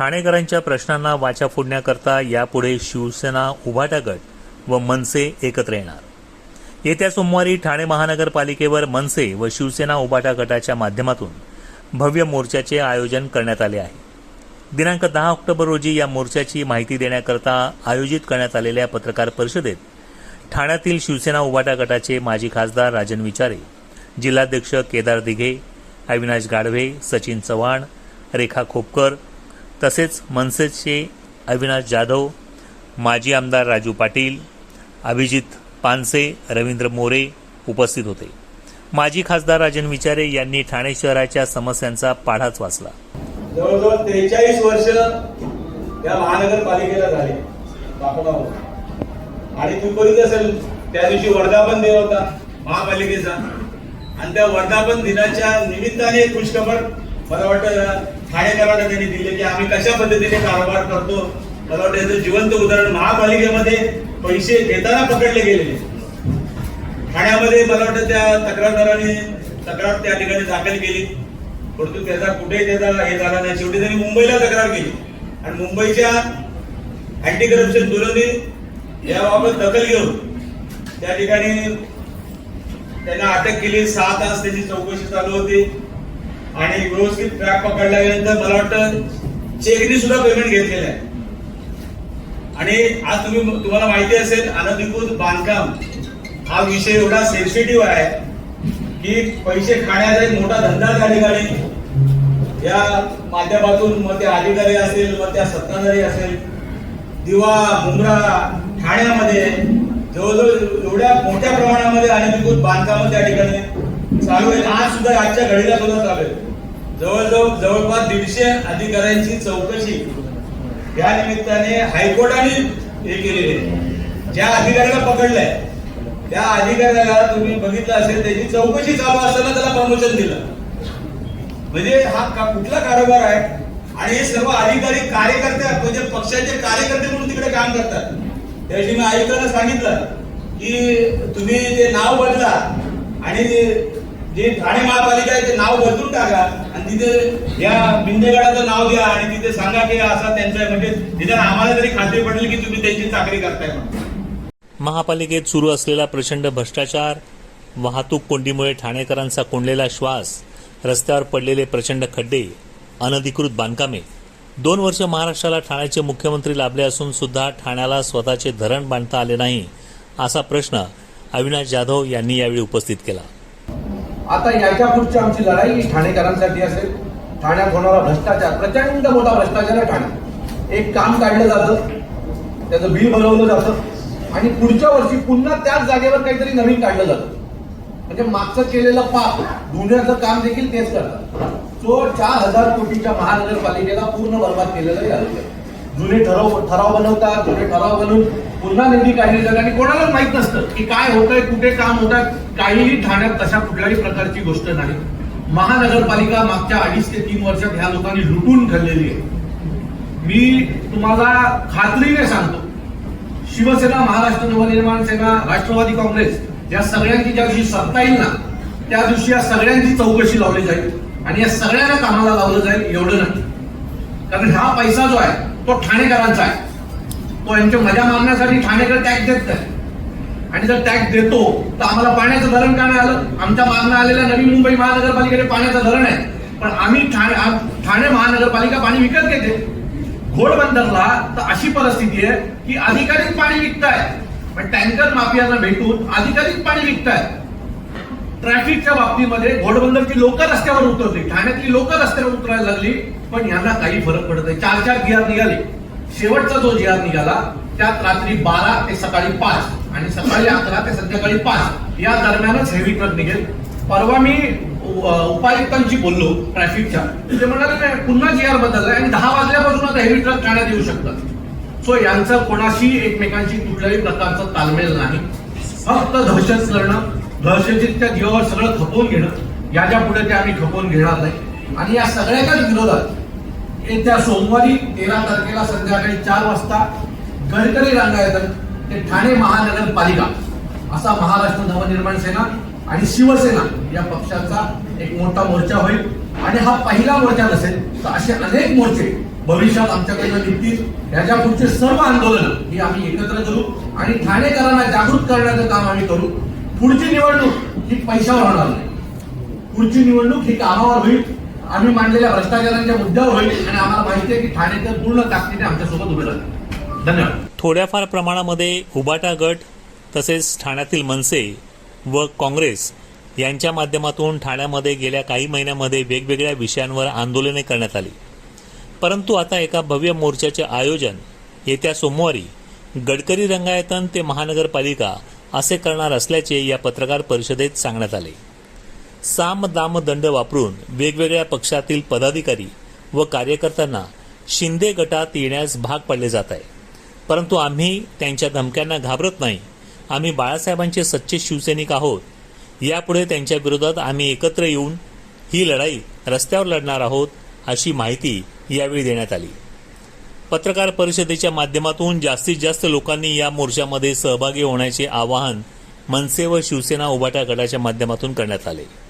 ठाणेकरांच्या प्रश्नांना वाचा फोडण्याकरता यापुढे शिवसेना उभाटा गट व मनसे एकत्र येणार. येत्या सोमवारी ठाणे महानगरपालिकेवर मनसे व शिवसेना उभाटा गटाच्या माध्यमातून भव्य मोर्चाचे आयोजन करण्यात आले आहे. दिनांक दहा ऑक्टोबर रोजी या मोर्चाची माहिती देण्याकरता आयोजित करण्यात आलेल्या पत्रकार परिषदेत ठाण्यातील शिवसेना उभाटा गटाचे माजी खासदार राजन विचारे जिल्हाध्यक्ष केदार दिघे अविनाश गाढवे सचिन चव्हाण रेखा खोपकर तसेच मनसेचे अविनाश जाधव माजी आमदार राजू पाटील अभिजित पानसे रवींद्र मोरे उपस्थित होते. माजी खासदार राजन विचारे यांनी ठाणे शहराच्या समस्यांचा पाढाच वाचला. जवळजवळ त्रेचाळीस वर्ष या महानगरपालिकेला झाले. आणि तू बघित असेल त्या दिवशी वर्धापन दिन होता महापालिकेचा. आणि त्या वर्धापन दिनाच्या निमित्ताने खुशखबर मला वाटतं ठाणेकरांना त्यांनी दिले की आम्ही कशा पद्धतीने कारभार करतो. मला वाटतं याचं जिवंत उदाहरण महापालिकेमध्ये पैसे देताना पकडले गेलेले. ठाण्यामध्ये मला वाटतं त्या तक्रारदाराने तक्रार त्या ठिकाणी दाखल केली. परंतु त्याचा कुठेही त्याचा हे झाला नाही. शेवटी त्यांनी मुंबईला तक्रार केली. आणि मुंबईच्या अँटी करप्शन ब्युरोने याबाबत दखल घेऊन त्या ठिकाणी त्यांना अटक केली. सहा तास त्याची चौकशी चालू होती. आणि व्यवस्थित ट्रॅक पकडला गेल्यानंतर मला वाटतं चेकने सुद्धा पेमेंट घेतलेलं आहे. आणि आज तुम्ही तुम्हाला माहिती असेल अनधिकृत बांधकाम हा विषय एवढा सेन्सिटिव्ह आहे की पैसे खाण्याचा एक मोठा धंदा त्या ठिकाणी या माध्यमातून मग ते अधिकारी असेल मग त्या सत्ताधारी असेल दिवा मुंब्रा ठाण्यामध्ये जवळजवळ एवढ्या मोठ्या प्रमाणामध्ये अनधिकृत बांधकाम त्या ठिकाणी चालू आहे. आज सुद्धा आजच्या घडीला सुद्धा चालू आहे जवळजवळ जवळपास दीडशे अधिकाऱ्यांची चौकशी या निमित्ताने हायकोर्टाने हे केलेली आहे. ज्या अधिकाऱ्याला पकडलंय त्या अधिकाऱ्याला तुम्ही बघितलं असेल त्याची चौकशी चालू असताना त्याला प्रमोशन दिलं. म्हणजे हा का- कुठला कारोबार आहे? आणि हे सर्व अधिकारी कार्यकर्ते म्हणजे पक्षाचे कार्यकर्ते म्हणून तिकडे काम करतात. त्याविषयी मी आयुक्तांना सांगितलं की तुम्ही ते नाव बदला आणि जे ठाणे महापालिका आहे ते नाव बदलून टाका. आणि तिथे या बिंदेगडाचं नाव द्या आणि तिथे सांगा की असा त्यांचा म्हणजे निदान आम्हाला तरी खात्री पडेल की तुम्ही त्यांची चाकरी करताय म्हणून. महापालिकेत सुरू असलेला प्रचंड भ्रष्टाचार वाहतूक कोंडीमुळे ठाणेकरांचा कोंडलेला श्वास रस्त्यावर पडलेले प्रचंड खड्डे अनधिकृत बांधकामे. दोन वर्ष महाराष्ट्राला ठाण्याचे मुख्यमंत्री लाभले असून सुद्धा ठाण्याला स्वतःचे धरण बांधता आले नाही असा प्रश्न अविनाश जाधव यांनी यावेळी उपस्थित केला. आता याच्या पुढची आमची लढाई ही ठाणेकरांसाठी असेल ठाण्यात होणारा भ्रष्टाचार प्रचंड मोठा भ्रष्टाचार आहे ठाण्यात. एक काम काढलं जातं त्याचं बिल बनवलं जातं आणि पुढच्या वर्षी पुन्हा त्याच जागेवर काहीतरी नवीन काढलं जातं. म्हणजे मागचं केलेलं पाप धुण्याचं काम देखील तेच करतात तो चार हजार कोटीच्या महानगरपालिकेला पूर्ण बर्बाद केलेलं आहे जुने ठराव ठराव बनवतात जुने ठराव बनवून पुन्हा निधी काढली जाते आणि कोणालाच माहीत नसतं की काय होतंय कुठे काम होत काहीही ठाण्यात तशा कुठल्याही प्रकारची गोष्ट नाही. महानगरपालिका मागच्या अडीच ते तीन वर्षात ह्या लोकांनी लुटून ठरलेली आहे. मी तुम्हाला खात्रीने सांगतो. शिवसेना महाराष्ट्र नवनिर्माण सेना राष्ट्रवादी काँग्रेस या सगळ्यांची ज्या दिवशी सत्ता येईल ना त्या दिवशी या सगळ्यांची चौकशी लावली जाईल आणि या सगळ्यांना कामाला लावलं जाईल एवढं नाही. कारण हा पैसा जो आहे तो ठाणेकरांचा आहे. तो यांच्या मजा मारण्यासाठी ठाणेकर टॅक्स देत नाही आणि जर टॅक्स देतो तर आम्हाला पाण्याचं धरण का नाही आलं? आमच्या मागणं आलेल्या नवी मुंबई महानगरपालिकेने पाण्याचं धरण आहे. पण आम्ही ठाणे ठाणे महानगरपालिका पाणी विकत घेते. घोडबंदरला तर अशी परिस्थिती आहे की अधिकाधिक पाणी विकताय. पण टँकर माफियांना भेटून अधिकारीच पाणी विकताय. ट्रॅफिकच्या बाबतीमध्ये घोडबंदरची लोक रस्त्यावर उतरली. ठाण्यातली लोक रस्त्यावर उतरायला लागली पण यांना काही फरक पडत नाही. चार चार गिअर निघाले. शेवटचा जो जिहाद निघाला त्यात रात्री बारा ते सकाळी पाच आणि सकाळी अकरा ते संध्याकाळी पाच या दरम्यानच हेवी ट्रक निघेल. परवा मी उपायुक्तांशी बोललो ट्रॅफिकच्या ते म्हणाले पुन्हा गियार बदललाय आणि दहा वाजल्यापासून आता हेवी ट्रक ठाण्यात येऊ शकतात. सो यांचं कोणाशी एकमेकांशी कुठल्याही प्रकारचा तालमेल नाही. फक्त दहशत करणं दहशतीच्या जीवावर सगळं खपवून घेणं याच्यापुढे ते आम्ही खपवून घेणार नाही. आणि या सगळ्याच्याच विरोधात येत्या सोमवारी तेरा तारखेला संध्याकाळी चार वाजता गडकरी रांगायतन ते ठाणे महानगरपालिका असा महाराष्ट्र नवनिर्माण सेना आणि शिवसेना या पक्षाचा एक मोठा मोर्चा होईल. आणि हा पहिला मोर्चा नसेल तर असे अनेक मोर्चे भविष्यात आमच्याकडे निघतील. याच्या पुढचे सर्व आंदोलन ही आम्ही एकत्र करू आणि ठाणेकरांना जागृत करण्याचं काम आम्ही करू. पुढची निवडणूक ही पैशावर होणार नाही. पुढची निवडणूक ही कामावर होईल. आम्ही मांडलेल्या भ्रष्टाचारांच्या मुद्द्यावर होईल आणि आम्हाला माहिती आहे की ठाणेकर पूर्ण ताकदीने आमच्यासोबत उभे राहतील. धन्यवाद. थोड्याफार प्रमाणामध्ये उबाटा गट तसेच ठाण्यातील मनसे व काँग्रेस यांच्या माध्यमातून ठाण्यामध्ये गेल्या काही महिन्यामध्ये वेगवेगळ्या विषयांवर आंदोलने करण्यात आली. परंतु आता एका भव्य मोर्चाचे आयोजन येत्या सोमवारी गडकरी रंगायतन ते महानगरपालिका असे करणार असल्याचे या पत्रकार परिषदेत सांगण्यात आले. साम दाम दंड वापरून वेगवेगळ्या पक्षातील पदाधिकारी व कार्यकर्त्यांना शिंदे गटात येण्यास भाग पडले जात आहे. परंतु आम्ही त्यांच्या धमक्यांना घाबरत नाही. आम्ही बाळासाहेबांचे सच्चे शिवसैनिक आहोत. यापुढे त्यांच्या विरोधात आम्ही एकत्र येऊन ही लढाई रस्त्यावर लढणार आहोत अशी माहिती यावेळी देण्यात आली. पत्रकार परिषदेच्या माध्यमातून जास्तीत जास्त लोकांनी या मोर्चामध्ये सहभागी होण्याचे आवाहन मनसे व शिवसेना उभाटा गटाच्या माध्यमातून करण्यात आले.